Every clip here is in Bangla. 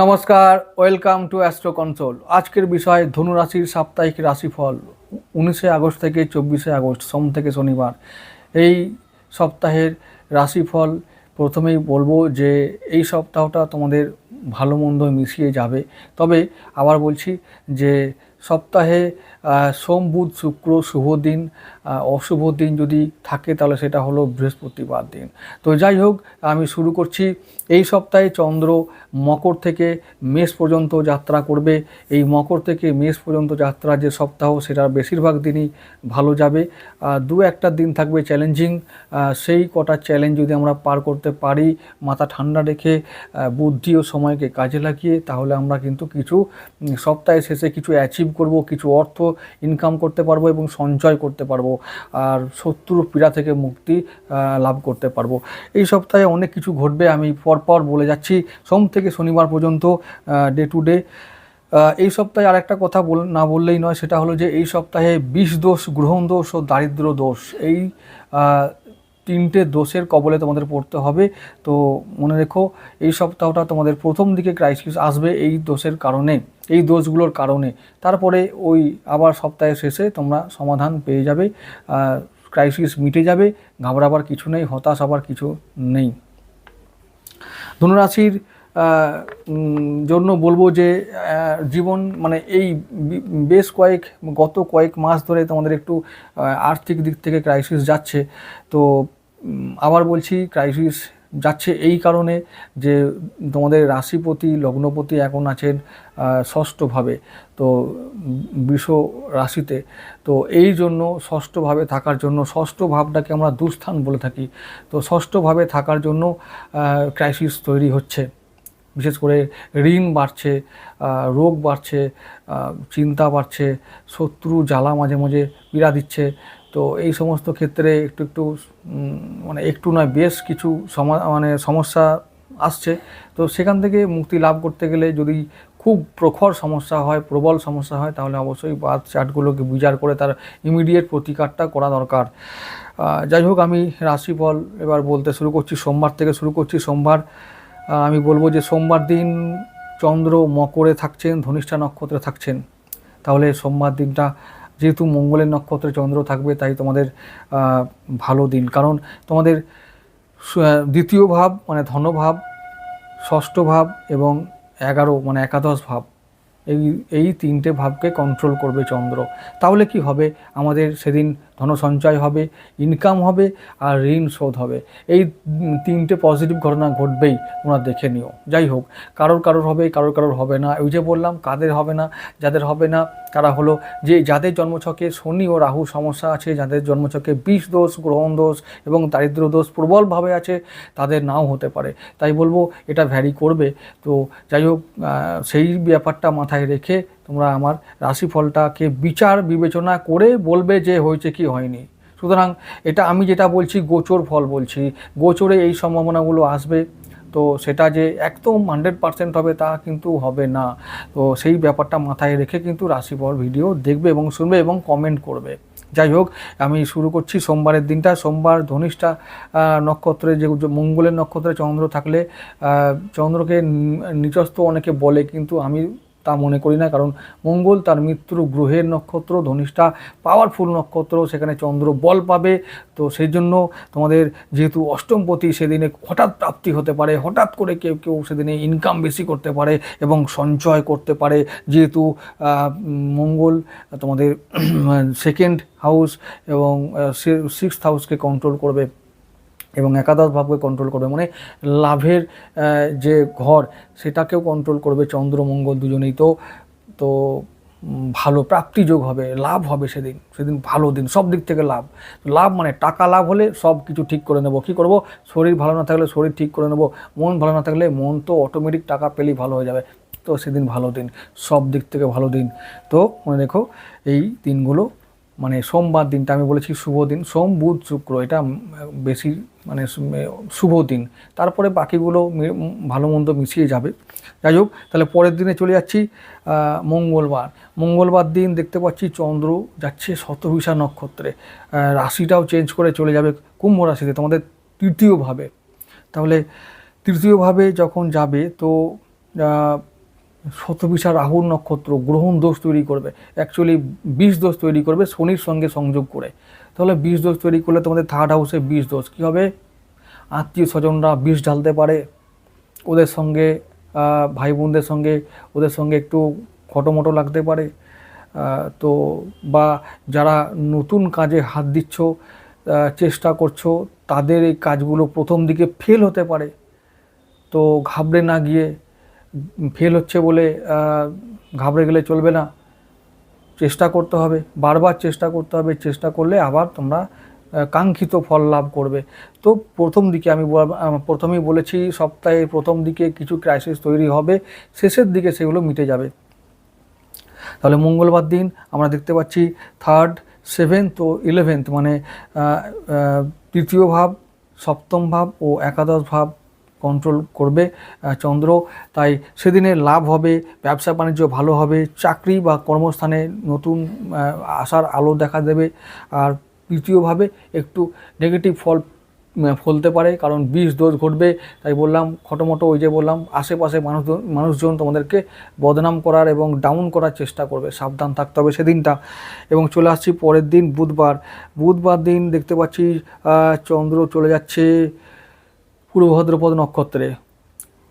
নমস্কার, ওয়েলকাম টু অ্যাস্ট্রো কন্ট্রোল আজকের বিষয় ধনুরাশির সাপ্তাহিক রাশিফল, উনিশে আগস্ট থেকে চব্বিশে আগস্ট, সোম থেকে শনিবার। এই সপ্তাহের রাশিফল প্রথমেই বলব যে, এই সপ্তাহটা তোমাদের ভালো মন্দ মিশিয়ে যাবে। তবে আবার বলছি যে, সপ্তাহে সোম, বুধ, শুক্র, শুভ দিন অশুভ দিন যদি থাকে তাহলে সেটা হলো বৃহস্পতিবার দিন। তো যাই হোক, আমি শুরু করছি। এই সপ্তাহে চন্দ্র মকর থেকে মেষ পর্যন্ত যাত্রা করবে। এই মকর থেকে মেষ পর্যন্ত যাত্রা যে সপ্তাহ, সেটার বেশিরভাগ দিনই ভালো যাবে। দু একটা দিন থাকবে চ্যালেঞ্জিং সেই কটা চ্যালেঞ্জ যদি আমরা পার করতে পারি, মাথা ঠান্ডা রেখে বুদ্ধি ও সময়কে কাজে লাগিয়ে, তাহলে আমরা কিন্তু কিছু সপ্তাহের শেষে কিছু অ্যাচিভ করব, কিছু অর্থ ইনকাম করতে পারব এবং সঞ্চয় করতে পারব, আর শত্রুর পীড়া থেকে মুক্তি লাভ করতে পারব। এই সপ্তাহে অনেক কিছু ঘটবে, আমি পরপর বলে যাচ্ছি। সোম থেকে শনিবার পর্যন্ত ডে টু ডে এই সপ্তাহে আরেকটা কথা বল, না বললেই নয়, সেটা হলো যে এই সপ্তাহে বিষ দোষ, গ্রহণ দোষ ও দারিদ্র দোষ, এই তিনটে দোষের কবলে তোমাদের পড়তে হবে। তো মনে রেখো, এই সপ্তাহটা তোমাদের প্রথম দিকে ক্রাইসিস আসবে এই দোষের কারণে। এই দোষগুলোর কারণে। তারপরে ওই আবার সপ্তাহের শেষে তোমরা সমাধান পেয়ে যাবে ক্রাইসিস মিটে যাবে, ঘাবড়াবার কিছু নেই, হতাশ হবার কিছু নেই। ধনুরাশির জন্য বলব যে জীবন মানে এই বেশ কয়েক, গত কয়েক মাস ধরে তোমাদের একটু আর্থিক দিক থেকে ক্রাইসিস যাচ্ছে। তো আবার বলছি ক্রাইসিস যাচ্ছে এই কারণে যে তোমাদের রাশিপতি, লগ্নপতি এখন আছেন ষষ্ঠভাবে, তো বৃষ রাশিতে, তো এই জন্য ষষ্ঠভাবে থাকার জন্য ষষ্ঠ ভাবটাকে আমরা দুস্থান বলে থাকি, তো ষষ্ঠভাবে থাকার জন্য ক্রাইসিস তৈরি হচ্ছে, বিশেষ করে ঋণ বাড়ছে রোগ বাড়ছে চিন্তা বাড়ছে, শত্রু জ্বালা মাঝে মাঝে পীড়া দিচ্ছে তো এই সমস্ত ক্ষেত্রে একটু একটু মানে একটু নয়, বেশ কিছু মানে সমস্যা আসছে। তো সেখান থেকে মুক্তি লাভ করতে গেলে যদি খুব প্রখর সমস্যা হয়, প্রবল সমস্যা হয়, তাহলে অবশ্যই বাদ চার্টগুলোকে বিচার করে তার ইমিডিয়েট প্রতিকারটা করা দরকার। যাই হোক, আমি রাশিফল এবার বলতে শুরু করছি, সোমবার থেকে শুরু করছি। সোমবার আমি বলব যে সোমবার দিন চন্দ্র মকরে থাকছেন, ধনিষ্ঠা নক্ষত্রে থাকছেন। তাহলে সোমবার দিনটা যেহেতু মঙ্গলের নক্ষত্রে চন্দ্র থাকবে, তাই তোমাদের ভালো দিন। কারণ তোমাদের দ্বিতীয় ভাব মানে ধনভাব ষষ্ঠ ভাব এবং এগারো মানে একাদশ ভাব, এই এই তিনটে ভাবকে কন্ট্রোল করবে চন্দ্র। তাহলে কি হবে? আমাদের সেদিন ধন সঞ্চয় হবে ইনকাম হবে আর ঋণ শোধ হবে। এই তিনটে পজিটিভ ঘটনা ঘটবেই, তোমরা দেখে নিও। যাই হোক, কারোর কারোর হবে, কারোর কারোর হবে না। ওই যে বললাম, কাদের হবে না, যাদের হবে না, তারা হলো যে যাদের জন্মছকে শনি ও রাহু সমস্যা আছে, যাদের জন্মছকে বিষ দোষ, গ্রহণ দোষ এবং দারিদ্র দোষ প্রবলভাবে আছে, তাদের নাও হতে পারে। তাই বলব, এটা ভ্যারি করবে। তো যাই হোক সেই ব্যাপারটা মাথায় রেখে তোমরা আমার রাশিফলটাকে বিচার, বিবেচনা করে বলবে যে হয়েছে কি হয়নি। সুতরাং এটা আমি যেটা বলছি, গোচর ফল বলছি। গোচরে এই সম্ভাবনাগুলো আসবে। তো সেটা যে একদম হান্ড্রেড পার্সেন্ট হবে তা কিন্তু হবে না। তো সেই ব্যাপারটা মাথায় রেখে কিন্তু রাশিফল ভিডিও দেখবে এবং শুনবে এবং কমেন্ট করবে। যাই হোক, আমি শুরু করছি সোমবারের দিনটা। সোমবার ধনিষ্ঠা নক্ষত্রে যে মঙ্গলের নক্ষত্রে চন্দ্র থাকলে চন্দ্রকে নি- নিচস্থ অনেকে বলে, কিন্তু আমি তা মনে করি না, কারণ মঙ্গল তার মৃত্যু গ্রহের নক্ষত্র, ধনিষ্ঠা পাওয়ারফুল নক্ষত্র, সেখানে চন্দ্র বল পাবে। তো সেই জন্য তোমাদের যেহেতু অষ্টমপতি সেদিনে হঠাৎ প্রাপ্তি হতে পারে, হঠাৎ করে কেউ কেউ সেদিনে ইনকাম বেশি করতে পারে এবং সঞ্চয় করতে পারে। যেহেতু মঙ্গল তোমাদের সেকেন্ড হাউস এবং সিক্স হাউসকে কন্ট্রোল করবে। এবং একাদশ ভাবকে কন্ট্রোল করবে। মানে লাভের যে ঘর, সেটাকেও কন্ট্রোল করবে চন্দ্রমঙ্গল দুজনেই। তো তো ভালো প্রাপ্তিযোগ হবে, লাভ হবে সেদিন। সেদিন ভালো দিন, সব দিক থেকে লাভ। লাভ মানে টাকা লাভ হলে সব কিছু ঠিক করে নেব। কী করব? শরীর ভালো না থাকলে শরীর ঠিক করে নেব। মন ভালো না থাকলে মন তো অটোমেটিক টাকা পেলেই ভালো হয়ে যাবে। তো সেদিন ভালো দিন, সব দিক থেকে ভালো দিন। তো মনে রেখো, এই দিনগুলো মানে সোমবার দিনটা, আমি বলেছি শুভ দিন, সোম, বুধ, শুক্র, এটা বেশি মানে শুভ দিন। তারপরে বাকিগুলো ভালো মন্দ মিশিয়ে যাবে। যাই হোক, তাহলে পরের দিনে চলে যাচ্ছি মঙ্গলবার। মঙ্গলবার দিন দেখতে পাচ্ছি চন্দ্র যাচ্ছে শতভিষা নক্ষত্রে। রাশিটাও চেঞ্জ করে চলে যাবে কুম্ভ রাশিতে, তোমাদের তৃতীয়ভাবে। তাহলে তৃতীয়ভাবে যখন যাবে, তো শতভিষা রাহুর নক্ষত্র, গ্রহণ দোষ তৈরি করবে। অ্যাকচুয়ালি বিষ দোষ তৈরি করবে শনির সঙ্গে সংযোগ করে। তাহলে বিষ দোষ তৈরি করলে তোমাদের থার্ড হাউসে বিষ দোষ কী হবে? আত্মীয় স্বজনরা বিষ ঢালতে পারে। ওদের সঙ্গে ভাই বোনদের সঙ্গে, ওদের সঙ্গে একটু খটোমটো লাগতে পারে। তো, বা যারা নতুন কাজে হাত দিচ্ছ চেষ্টা করছ, তাদের এই কাজগুলো প্রথম দিকে ফেল হতে পারে। তো ঘাবড়ে না গিয়ে ফেল হচ্ছে বলে ঘাবড়ে গেলে চলবে না। চেষ্টা করতে হবে, বারবার চেষ্টা করতে হবে, চেষ্টা করলে আবার তোমরা কাঙ্ক্ষিত ফল লাভ করবে। তো প্রথম দিকে আমি প্রথমেই বলেছি, সপ্তাহে প্রথম দিকে কিছু ক্রাইসিস তৈরি হবে, শেষের দিকে সেগুলো মিটে যাবে। তাহলে মঙ্গলবার দিন আমরা দেখতে পাচ্ছি থার্ড সেভেন্থ ও ইলেভেন্থ মানে তৃতীয় ভাব, সপ্তম ভাব ও একাদশ ভাব কন্ট্রোল করবে চন্দ্র। তাই সেদিনে লাভ হবে, ব্যবসা বাণিজ্য ভালো হবে, চাকরি বা কর্মস্থানে নতুন আশার আলো দেখা দেবে। আর তৃতীয়ভাবে একটু নেগেটিভ ফল ফলতে পারে, কারণ বিষ দোষ ঘটবে। তাই বললাম, খটোমটো ওই যে বললাম, আশেপাশে মানুষ, মানুষজন তোমাদেরকে বদনাম করার এবং ডাউন করার চেষ্টা করবে। সাবধান থাকতে হবে সেদিনটা। এবং চলে আসছি পরের দিন, বুধবার। বুধবার দিন দেখতে পাচ্ছি চন্দ্র চলে যাচ্ছে। পূর্ব ভাদ্রপদ নক্ষত্রে।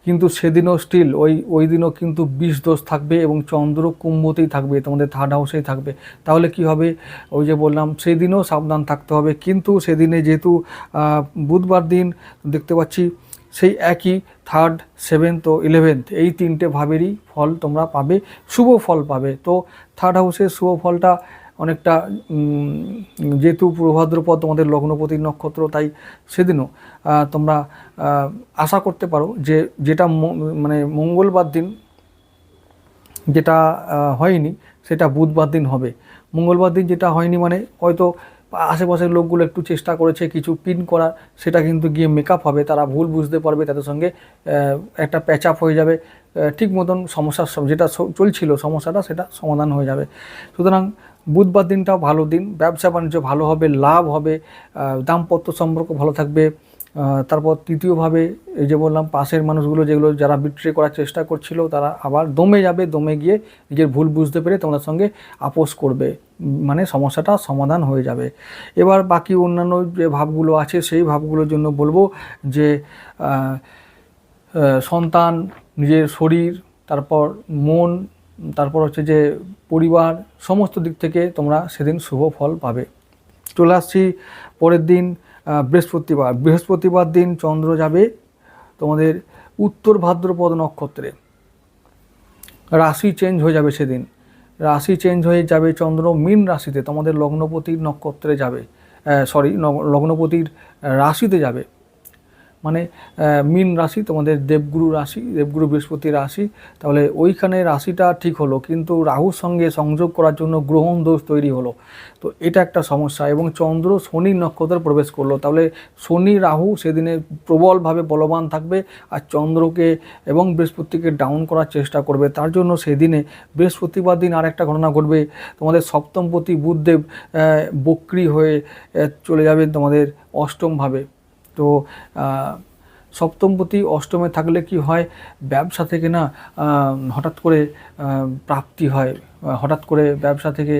কিন্তু সেদিনও স্টিল ওই ওই দিনও কিন্তু বিষ দোষ থাকবে এবং চন্দ্র কুম্ভতেই থাকবে, তোমাদের থার্ড হাউসেই থাকবে। তাহলে কি হবে? ওই যে বললাম সেই দিনও সাবধান থাকতে হবে। কিন্তু সেদিনে যেহেতু বুধবার দিন দেখতে পাচ্ছি, সেই একই থার্ড সেভেন্থ ও ইলেভেন্থ এই তিনটে ভাবেরই ফল তোমরা পাবে, শুভ ফল পাবে। তো থার্ড হাউসের শুভ ফলটা অনেকটা যেহেতু পূর্বভাদ্রপদ তোমাদের লগ্নপতির নক্ষত্র, তাই সেদিনও তোমরা আশা করতে পারো যে যেটা মানে মঙ্গলবার দিন যেটা হয়নি, সেটা বুধবার দিন হবে। মঙ্গলবার দিন যেটা হয়নি মানে হয়তো আশেপাশের লোকগুলো একটু চেষ্টা করেছে কিছু পিন করার সেটা কিন্তু গিয়ে মেকআপ হবে, তারা ভুল বুঝতে পারবে, তাদের সঙ্গে একটা প্যাচ আপ হয়ে যাবে ঠিক মতন সমস্যার যেটা চলছিল সমস্যাটা সেটা সমাধান হয়ে যাবে। সুতরাং বুধবার দিনটাও ভালো দিন। ব্যবসা বাণিজ্য ভালো হবে, লাভ হবে দাম্পত্য সম্পর্ক ভালো থাকবে। তারপর তৃতীয়ভাবে এই যে বললাম, পাশের মানুষগুলো যেগুলো যারা বিট্রে করার চেষ্টা করছিল, তারা আবার দমে যাবে, দমে গিয়ে নিজের ভুল বুঝতে পেরে তোমাদের সঙ্গে আপোষ করবে। মানে সমস্যাটা সমাধান হয়ে যাবে। এবার বাকি অন্যান্য যে ভাবগুলো আছে, সেই ভাবগুলোর জন্য বলব যে সন্তান, নিজের শরীর, তারপর মন তারপর হচ্ছে যে পরিবার সমস্ত দিক থেকে তোমরা সেদিন শুভ ফল পাবে। চলে আসছি পরের দিন বৃহস্পতিবার। বৃহস্পতিবার দিন চন্দ্র যাবে তোমাদের উত্তর ভাদ্রপদ নক্ষত্রে। রাশি চেঞ্জ হয়ে যাবে সেদিন। রাশি চেঞ্জ হয়ে যাবে চন্দ্র মীন রাশিতে। তোমাদের লগ্নপতির নক্ষত্রে যাবে সরি লগ্নপতির রাশিতে যাবে। মানে মিন রাশি, তোমাদের দেবগুরু রাশি, দেবগুরু বৃহস্পতি রাশি, তাহলে ওইখানে রাশিটা ঠিক হলো। কিন্তু রাহুর সঙ্গে সংযোগ করার জন্য গ্রহণ দোষ তৈরি হলো। তো এটা একটা সমস্যা এবং চন্দ্র শনির নক্ষত্রে প্রবেশ করল। তাহলে শনি, রাহু সেদিনে প্রবলভাবে বলবান থাকবে আর চন্দ্রকে এবং বৃহস্পতিকে ডাউন করার চেষ্টা করবে। তার জন্য সেদিনে বৃহস্পতিবার দিন আরেকটা ঘটনা ঘটবে। তোমাদের সপ্তমপতি বুধদেব বক্রি হয়ে চলে যাবেন তোমাদের অষ্টমভাবে। তো সপ্তমপতি অষ্টমে থাকলে কি হয়, ব্যবসা থেকে না হঠাৎ করে প্রাপ্তি হয়, হঠাৎ করে ব্যবসা থেকে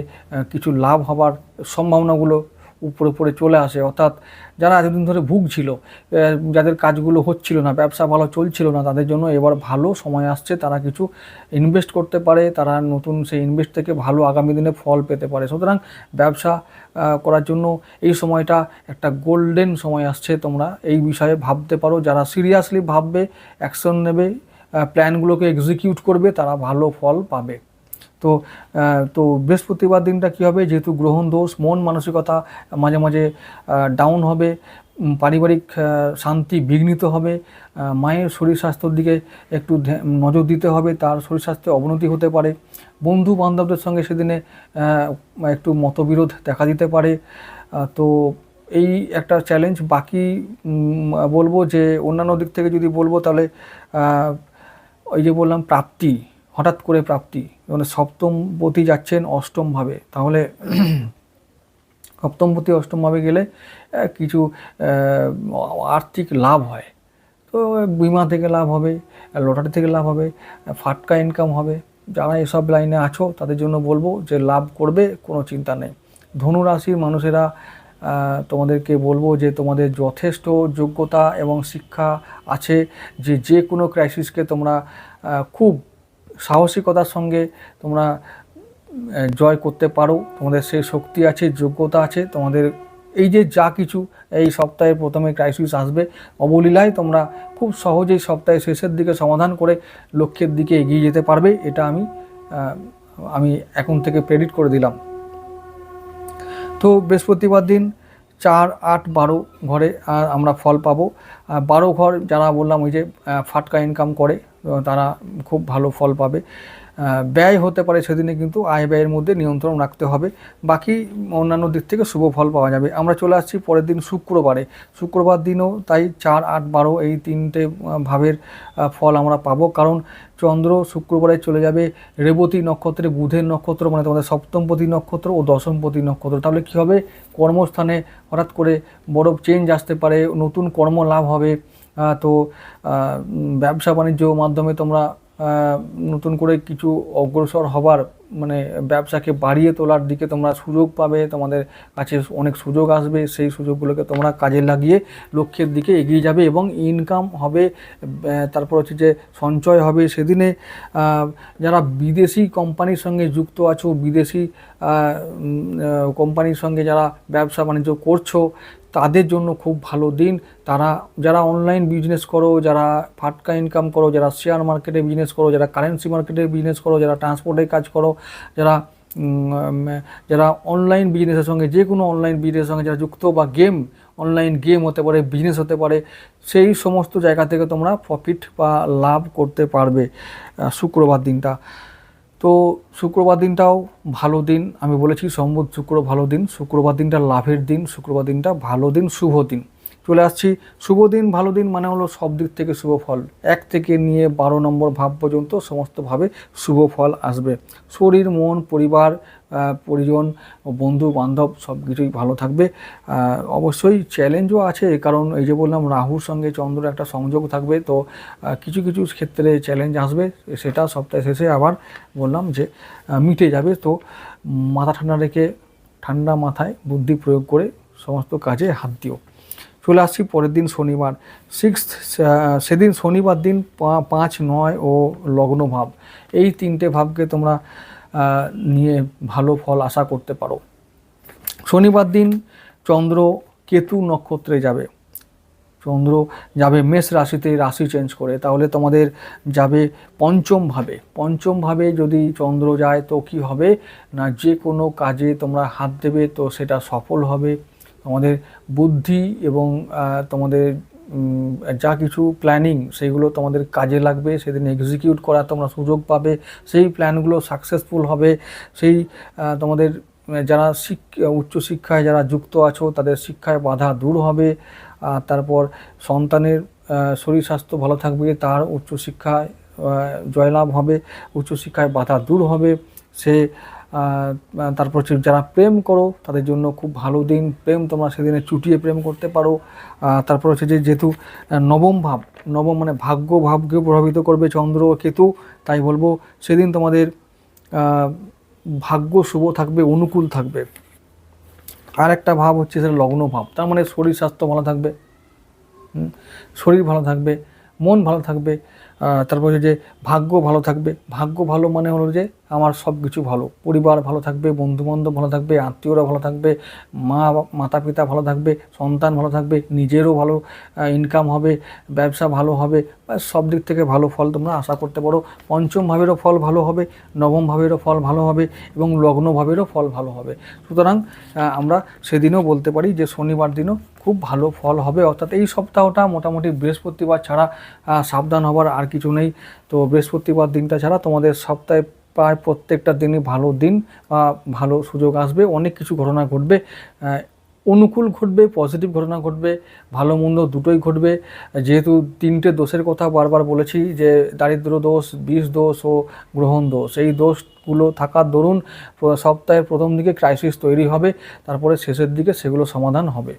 কিছু লাভ হবার সম্ভাবনাগুলো উপরে উপরে চলে আসে। অর্থাৎ যারা এতদিন ধরে ভুগছিল যাদের কাজগুলো হচ্ছিল না, ব্যবসা ভালো চলছিল না, তাদের জন্য এবার ভালো সময় আসছে। তারা কিছু ইনভেস্ট করতে পারে, তারা নতুন সেই ইনভেস্ট থেকে ভালো আগামী দিনে ফল পেতে পারে। সুতরাং ব্যবসা করার জন্য এই সময়টা একটা গোল্ডেন সময় আসছে। তোমরা এই বিষয়ে ভাবতে পারো। যারা সিরিয়াসলি ভাববে অ্যাকশন নেবে প্ল্যানগুলোকে এক্সিকিউট করবে, তারা ভালো ফল পাবে। তো তো বৃহস্পতিবার দিনটা কী হবে? যেহেতু গ্রহণ দোষ, মন মানসিকতা মাঝে মাঝে ডাউন হবে পারিবারিক শান্তি বিঘ্নিত হবে মায়ের শরীর স্বাস্থ্যের দিকে একটু নজর দিতে হবে, তার শরীর স্বাস্থ্যে অবনতি হতে পারে। বন্ধু বান্ধবদের সঙ্গে সেদিনে একটু মতবিরোধ দেখা দিতে পারে। তো এই একটা চ্যালেঞ্জ বাকি বলব যে, অন্যান্য দিক থেকে যদি বলব তাহলে ওই যে বললাম প্রাপ্তি। হঠাৎ করে প্রাপ্তি মানে সপ্তমপতি যাচ্ছেন অষ্টমভাবে। তাহলে সপ্তমপতি অষ্টমভাবে গেলে কিছু আর্থিক লাভ হয়। তো বিমা থেকে লাভ হবে, লটারি থেকে লাভ হবে, ফাটকা ইনকাম হবে। যারা এসব লাইনে আছো, তাদের জন্য বলব যে লাভ করবে, কোনো চিন্তা নেই। ধনুরাশির মানুষেরা তোমাদেরকে বলব যে তোমাদের যথেষ্ট যোগ্যতা এবং শিক্ষা আছে যে যে কোনো ক্রাইসিসকে তোমরা খুব সাহসিকতার সঙ্গে তোমরা জয় করতে পারো। তোমাদের সেই শক্তি আছে, যোগ্যতা আছে, তোমাদের এই যে যা কিছু এই সপ্তাহের প্রথমে ক্রাইসিস আসবে, অবলীলায় তোমরা খুব সহজেই সপ্তাহের শেষের দিকে সমাধান করে লক্ষ্যের দিকে এগিয়ে যেতে পারবে, এটা আমি আমি এখন থেকে প্রেডিট করে দিলাম। তো বৃহস্পতিবার দিন চার, আট, বারো ঘরে আমরা ফল পাবো। বারো ঘর যারা বললাম ওই যে ফাটকা ইনকাম করে তারা খুব ভালো ফল পাবে। ব্যয় হতে পারে সেদিনে কিন্তু আয় ব্যয়ের মধ্যে নিয়ন্ত্রণ রাখতে হবে। বাকি অন্যান্য দিক থেকে শুভ ফল পাওয়া যাবে। আমরা চলে আসছি পরের দিন শুক্রবারে। শুক্রবার দিনও তাই চার, আট, বারো এই তিনটে ভাবের ফল আমরা পাবো। কারণ চন্দ্র শুক্রবারে চলে যাবে রেবতী নক্ষত্রে, বুধের নক্ষত্র মানে তোমাদের সপ্তমপতি নক্ষত্র ও দশমপতি নক্ষত্র। তাহলে কী হবে? কর্মস্থানে হঠাৎ করে বড় চেঞ্জ আসতে পারে, নতুন কর্ম লাভ হবে। তো ব্যবসা বাণিজ্য মাধ্যমে তোমরা নতুন করে কিছু অগ্রসর হবার মানে ব্যবসাকে বাড়িয়ে তোলার দিকে তোমরা সুযোগ পাবে, তোমাদের কাছে অনেক সুযোগ আসবে, সেই সুযোগগুলোকে তোমরা কাজে লাগিয়ে লক্ষ্যের দিকে এগিয়ে যাবে এবং ইনকাম হবে তারপর হচ্ছে যে সঞ্চয় হবে সেদিনে। যারা বিদেশি কোম্পানির সঙ্গে যুক্ত আছো, বিদেশি কোম্পানির সঙ্গে যারা ব্যবসা বাণিজ্য করছ তাদের জন্য খুব ভালো দিন। তারা, যারা অনলাইন বিজনেস করো, যারা ফাটকা ইনকাম করো, যারা শেয়ার মার্কেটে বিজনেস করো, যারা কারেন্সি মার্কেটে বিজনেস করো, যারা ট্রান্সপোর্টের কাজ করো, যারা যারা অনলাইন বিজনেসের সঙ্গে, যে কোনো অনলাইন বিজনেসের সঙ্গে যারা যুক্ত, বা গেম অনলাইন গেম হতে পারে বিজনেস হতে পারে, সেই সমস্ত জায়গা থেকে তোমরা প্রফিট বা লাভ করতে পারবে শুক্রবার দিনটা। তো শুক্রবার দিনটাও ভালো দিন। আমি বলেছি সম্বুধ শুক্র ভালো দিন, শুক্রবার দিনটা লাভের দিন, শুক্রবার দিনটা ভালো দিন, শুভ দিন। চলে আসছি, শুভ দিন, ভালো দিন মানে হলো সব দিক থেকে শুভ ফল। এক থেকে নিয়ে বারো নম্বর ভাব পর্যন্ত সমস্তভাবে শুভ ফল আসবে। শরীর, মন, পরিবার পরিজন, বন্ধু, বান্ধব সব কিছুই ভালো থাকবে। অবশ্যই চ্যালেঞ্জও আছে কারণ এই যে বললাম, রাহুর সঙ্গে চন্দ্র একটা সংযোগ থাকবে, তো কিছু কিছু ক্ষেত্রে চ্যালেঞ্জ আসবে, সেটা সপ্তাহে শেষে আবার বললাম যে মিটে যাবে। তো, মাথা ঠান্ডা রেখে ঠান্ডা মাথায় বুদ্ধি প্রয়োগ করে সমস্ত কাজে হাত দিও। চলে আসছি পরের দিন শনিবার। সিক্স সেদিন শনিবার দিন পাঁচ, নয় ও লগ্ন ভাব এই তিনটে ভাবকে তোমরা নিয়ে ভালো ফল আশা করতে পারো। শনিবার দিন চন্দ্র কেতু নক্ষত্রে যাবে। চন্দ্র যাবে মেষ রাশিতে রাশি চেঞ্জ করে। তাহলে তোমাদের যাবে পঞ্চমভাবে পঞ্চমভাবে যদি চন্দ্র যায় তো কি হবে? না যে কোনো কাজে তোমরা হাত দেবে তো সেটা সফল হবে। তোমাদের বুদ্ধি এবং তোমাদের যা কিছু প্ল্যানিং সেইগুলো তোমাদের কাজে লাগবে, সেদিন এক্সিকিউট করার তোমরা সুযোগ পাবে, সেই প্ল্যানগুলো সাকসেসফুল হবে। সেই তোমাদের যারা শিক্ষা উচ্চশিক্ষায় যারা যুক্ত আছো, তাদের শিক্ষায় বাধা দূর হবে। তারপর সন্তানের শরীর স্বাস্থ্য ভালো থাকবে, তার উচ্চশিক্ষায় জয়লাভ হবে উচ্চশিক্ষায় বাধা দূর হবে। সে তারপর হচ্ছে যারা প্রেম করো, তাদের জন্য খুব ভালো দিন। প্রেম তোমরা সেদিনে চুটিয়ে প্রেম করতে পারো। তারপর হচ্ছে যে যেহেতু নবম ভাব, নবম মানে ভাগ্য ভাবকে প্রভাবিত করবে চন্দ্র কেতু, তাই বলব সেদিন তোমাদের ভাগ্য শুভ থাকবে, অনুকূল থাকবে। আর একটা ভাব হচ্ছে সেটা লগ্ন ভাব, তার মানে শরীর স্বাস্থ্য ভালো থাকবে শরীর ভালো থাকবে, মন ভালো থাকবে তারপর হচ্ছে যে ভাগ্য ভালো থাকবে। ভাগ্য ভালো মানে হলো যে আমার সব কিছু ভালো। পরিবার ভালো থাকবে, বন্ধুবান্ধব ভালো থাকবে, আত্মীয়রা ভালো থাকবে, মা মাতা পিতা ভালো থাকবে, সন্তান ভালো থাকবে, নিজেরও ভালো ইনকাম হবে, ব্যবসা ভালো হবে সব দিক থেকে ভালো ফল তোমরা আশা করতে পারো। পঞ্চম ভাবেরও ফল ভালো হবে, নবম ভাবেরও ফল ভালো হবে এবং লগ্ন ভাবেরও ফল ভালো হবে। সুতরাং আমরা সেদিনও বলতে পারি যে শনিবার দিনও খুব ভালো ফল হবে। অর্থাৎ এই সপ্তাহটা মোটামুটি বৃহস্পতিবার ছাড়া সাবধান হবার আর কিছু নেই। তো বৃহস্পতিবার দিনটা ছাড়া তোমাদের সপ্তাহে প্রায় প্রত্যেকটা দিনই ভালো দিন বা ভালো সুযোগ আসবে, অনেক কিছু ঘটনা ঘটবে অনুকূল ঘটবে পজিটিভ ঘটনা ঘটবে, ভালো মন্দ দুটোই ঘটবে। যেহেতু তিনটে দোষের কথা বারবার বলেছি যে দারিদ্র দোষ, বিষ দোষ ও গ্রহণ দোষ, এই দোষগুলো থাকার দরুন সপ্তাহের প্রথম দিকে ক্রাইসিস তৈরি হবে, তারপরে শেষের দিকে সেগুলো সমাধান হবে।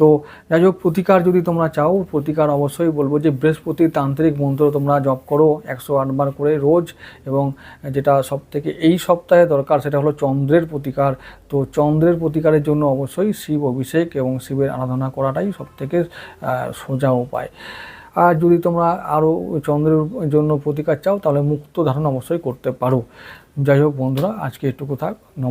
তো যাই হোক, প্রতিকার যদি তোমরা চাও, প্রতিকার অবশ্যই বলব যে বৃহস্পতি তান্ত্রিক মন্ত্র তোমরা জপ করো একশো আটবার করে রোজ এবং যেটা সব থেকে এই সপ্তাহে দরকার সেটা হলো চন্দ্রের প্রতিকার। তো চন্দ্রের প্রতিকারের জন্য অবশ্যই শিব অভিষেক এবং শিবের আরাধনা করাটাই সব থেকে সোজা উপায়। আর যদি তোমরা আরও চন্দ্রের জন্য প্রতিকার চাও, তাহলে মুক্ত ধারণ অবশ্যই করতে পারো। যাই হোক বন্ধুরা, আজকে থাক। নম-